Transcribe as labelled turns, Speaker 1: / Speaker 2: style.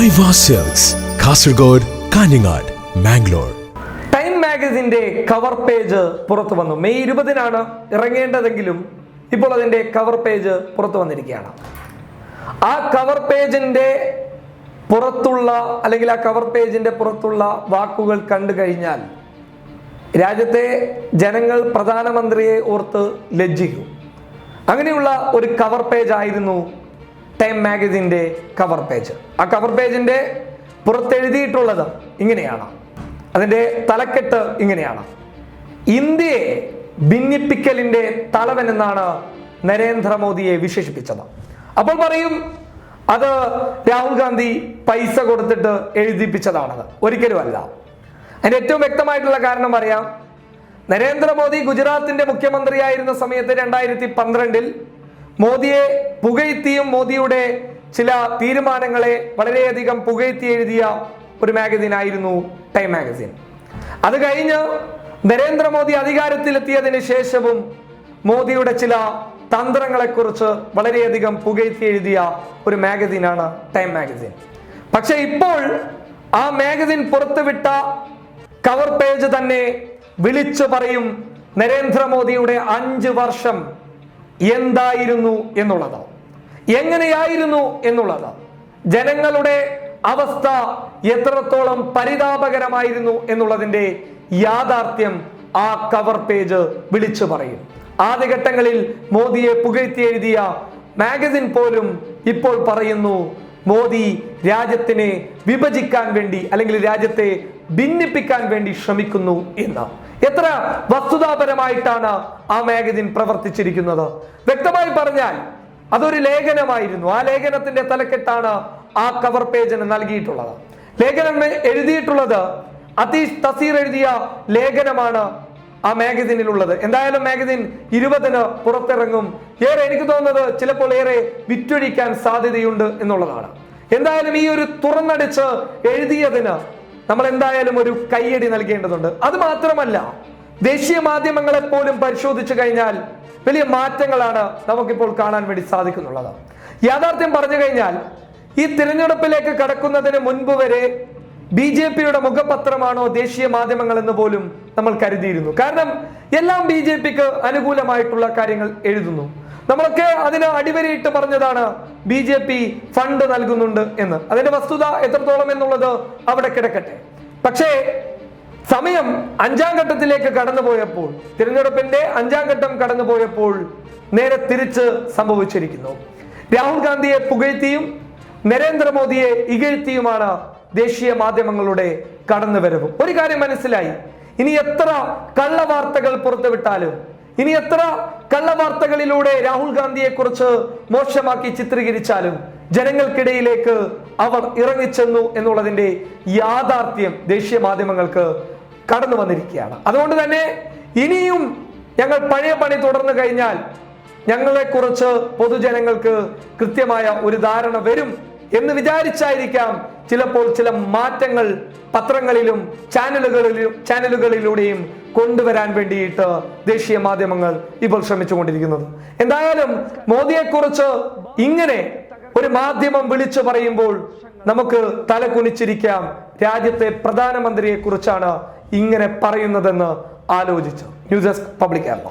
Speaker 1: മൈവ സെൽസ് കാസർഗോഡ് കാഞ്ഞങ്ങാട് മാംഗ്ലൂർ
Speaker 2: ടൈം മാഗസിന്റെ cover page പുറത്തു വന്നു. മെയ് ഇരുപതിനാണ് ഇറങ്ങേണ്ടതെങ്കിലും ഇപ്പോൾ അതിന്റെ കവർ പേജ് പുറത്തു വന്നിരിക്കുകയാണ്. ആ കവർ പേജിന്റെ പുറത്തുള്ള അല്ലെങ്കിൽ ആ കവർ പേജിന്റെ പുറത്തുള്ള വാക്കുകൾ കണ്ടു കഴിഞ്ഞാൽ രാജ്യത്തെ ജനങ്ങൾ പ്രധാനമന്ത്രിയെ ഓർത്ത് ലജ്ജിക്കും. അങ്ങനെയുള്ള ഒരു കവർ പേജ് ആയിരുന്നു ടൈം മാഗസിന്റെ കവർ പേജ് ആ കവർ പേജിന്റെ പുറത്തെഴുതിയിട്ടുള്ളത് ഇങ്ങനെയാണ്. അതിന്റെ തലക്കെട്ട് ഇങ്ങനെയാണ്. ഇന്ത്യയെ ഭിന്നിപ്പിക്കലിന്റെ തലവൻ എന്നാണ് നരേന്ദ്രമോദിയെ വിശേഷിപ്പിച്ചത്. അപ്പോൾ പറയും അത് രാഹുൽ ഗാന്ധി പൈസ കൊടുത്തിട്ട് എഴുതിപ്പിച്ചതാണത് ഒരിക്കലുമല്ല അതിന്റെ ഏറ്റവും വ്യക്തമായിട്ടുള്ള കാരണം അറിയാം നരേന്ദ്രമോദി ഗുജറാത്തിന്റെ മുഖ്യമന്ത്രിയായിരുന്ന സമയത്ത് രണ്ടായിരത്തി പന്ത്രണ്ടിൽ മോദിയെ പുകഴ്ത്തിയും മോദിയുടെ ചില തീരുമാനങ്ങളെ വളരെയധികം പുകഴ്ത്തി എഴുതിയ ഒരു മാഗസിൻ ആയിരുന്നു ടൈം മാഗസിൻ അത് കഴിഞ്ഞ് നരേന്ദ്രമോദി അധികാരത്തിലെത്തിയതിന് ശേഷവും മോദിയുടെ ചില തന്ത്രങ്ങളെക്കുറിച്ച് വളരെയധികം പുകഴ്ത്തി എഴുതിയ ഒരു മാഗസിനാണ് ടൈം മാഗസിൻ പക്ഷെ ഇപ്പോൾ ആ മാഗസിൻ പുറത്തുവിട്ട കവർ പേജ് തന്നെ വിളിച്ചു പറയും നരേന്ദ്രമോദിയുടെ അഞ്ച് വർഷം എന്തായിരുന്നു എന്നുള്ളത്? എങ്ങനെയായിരുന്നു എന്നുള്ളത്? ജനങ്ങളുടെ അവസ്ഥ എത്രത്തോളം പരിതാപകരമായിരുന്നു എന്നുള്ളതിന്റെ യാഥാർത്ഥ്യം ആ കവർ പേജ് വിളിച്ചു പറയും. ആദ്യഘട്ടങ്ങളിൽ മോദിയെ പുകഴ്ത്തി എഴുതിയ മാഗസിൻ പോലും ഇപ്പോൾ പറയുന്നു മോദി രാജ്യത്തിനെ വിഭജിക്കാൻ വേണ്ടി അല്ലെങ്കിൽ രാജ്യത്തെ ഭിന്നിപ്പിക്കാൻ വേണ്ടി ശ്രമിക്കുന്നു എന്ന്. എത്ര വസ്തുതാപരമായിട്ടാണ് ആ മാഗസിൻ പ്രവർത്തിച്ചിരിക്കുന്നത്? വ്യക്തമായി പറഞ്ഞാൽ അതൊരു ലേഖനമായിരുന്നു. ആ ലേഖനത്തിന്റെ തലക്കെട്ടാണ് ആ കവർ പേജിന് നൽകിയിട്ടുള്ളത്. ലേഖനം എഴുതിയിട്ടുള്ളത് അതീഷ് തസീർ എഴുതിയ ലേഖനമാണ് ആ മാഗസിനിലുള്ളത്. എന്തായാലും മാഗസിൻ ഇരുപതിന് പുറത്തിറങ്ങും. ഏറെ എനിക്ക് തോന്നുന്നത് ചിലപ്പോൾ ഏറെ വിറ്റൊഴിക്കാൻ സാധ്യതയുണ്ട് എന്നുള്ളതാണ്. എന്തായാലും ഈ ഒരു തുറന്നടിച്ച് എഴുതിയതിന് നമ്മൾ എന്തായാലും ഒരു കയ്യടി നൽകേണ്ടതുണ്ട്. അത് മാത്രമല്ല ദേശീയ മാധ്യമങ്ങളെ പോലും പരിശോധിച്ചു കഴിഞ്ഞാൽ വലിയ മാറ്റങ്ങളാണ് നമുക്കിപ്പോൾ കാണാൻ വേണ്ടി സാധിക്കുന്നുള്ളത്. യാഥാർത്ഥ്യം പറഞ്ഞു കഴിഞ്ഞാൽ ഈ തിരഞ്ഞെടുപ്പിലേക്ക് കടക്കുന്നതിന് മുൻപ് വരെ ബി ജെ പിയുടെ മുഖപത്രമാണോ ദേശീയ മാധ്യമങ്ങൾ എന്ന് പോലും നമ്മൾ കരുതിയിരുന്നു. കാരണം എല്ലാം ബി ജെ പിക്ക് അനുകൂലമായിട്ടുള്ള കാര്യങ്ങൾ എഴുതുന്നു. നമ്മളൊക്കെ അതിന് അടിവരയിട്ട് പറഞ്ഞതാണ് ബി ജെ പി ഫണ്ട് നൽകുന്നുണ്ട് എന്ന്. അതിന്റെ വസ്തുത എത്രത്തോളം എന്നുള്ളത് അവിടെ കിടക്കട്ടെ. പക്ഷേ സമയം അഞ്ചാം ഘട്ടത്തിലേക്ക് കടന്നുപോയപ്പോൾ തിരഞ്ഞെടുപ്പിന്റെ അഞ്ചാം ഘട്ടം കടന്നുപോയപ്പോൾ നേരെ തിരിച്ച് സംഭവിച്ചിരിക്കുന്നു. രാഹുൽ ഗാന്ധിയെ പുകഴ്ത്തിയും നരേന്ദ്രമോദിയെ ഇകഴ്ത്തിയുമാണ് ദേശീയ മാധ്യമങ്ങളുടെ കടന്നുവരവ്. ഒരു കാര്യം മനസ്സിലായി. ഇനി എത്ര കള്ളവാർത്തകൾ പുറത്തുവിട്ടാലും ഇനി എത്ര കള്ളവാർത്തകളിലൂടെ രാഹുൽ ഗാന്ധിയെ കുറിച്ച് മോശമാക്കി ചിത്രീകരിച്ചാലും ജനങ്ങൾക്കിടയിലേക്ക് അവർ ഇറങ്ങിച്ചെന്നു എന്നുള്ളതിന്റെ യാഥാർത്ഥ്യം ദേശീയ മാധ്യമങ്ങൾക്ക് കടന്നു വന്നിരിക്കുകയാണ്. അതുകൊണ്ട് തന്നെ ഇനിയും ഞങ്ങൾ പഴയ പണി തുടർന്നു കഴിഞ്ഞാൽ ഞങ്ങളെ കുറിച്ച് പൊതുജനങ്ങൾക്ക് കൃത്യമായ ഒരു ധാരണ വരും എന്ന് വിചാരിച്ചായിരിക്കാം ചിലപ്പോൾ ചില മാറ്റങ്ങൾ പത്രങ്ങളിലും ചാനലുകളിലും ചാനലുകളിലൂടെയും കൊണ്ടുവരാൻ വേണ്ടിയിട്ട് ദേശീയ മാധ്യമങ്ങൾ ഇപ്പോൾ ശ്രമിച്ചുകൊണ്ടിരിക്കുന്നത്. എന്തായാലും മോദിയെക്കുറിച്ച് ഇങ്ങനെ ഒരു മാധ്യമം വിളിച്ചു പറയുമ്പോൾ നമുക്ക് തലകുനിച്ചിരിക്കാം. രാജ്യത്തെ പ്രധാനമന്ത്രിയെ കുറിച്ചാണ് ഇങ്ങനെ പറയുന്നതെന്ന് ആലോചിച്ചു. News desk public Kerala.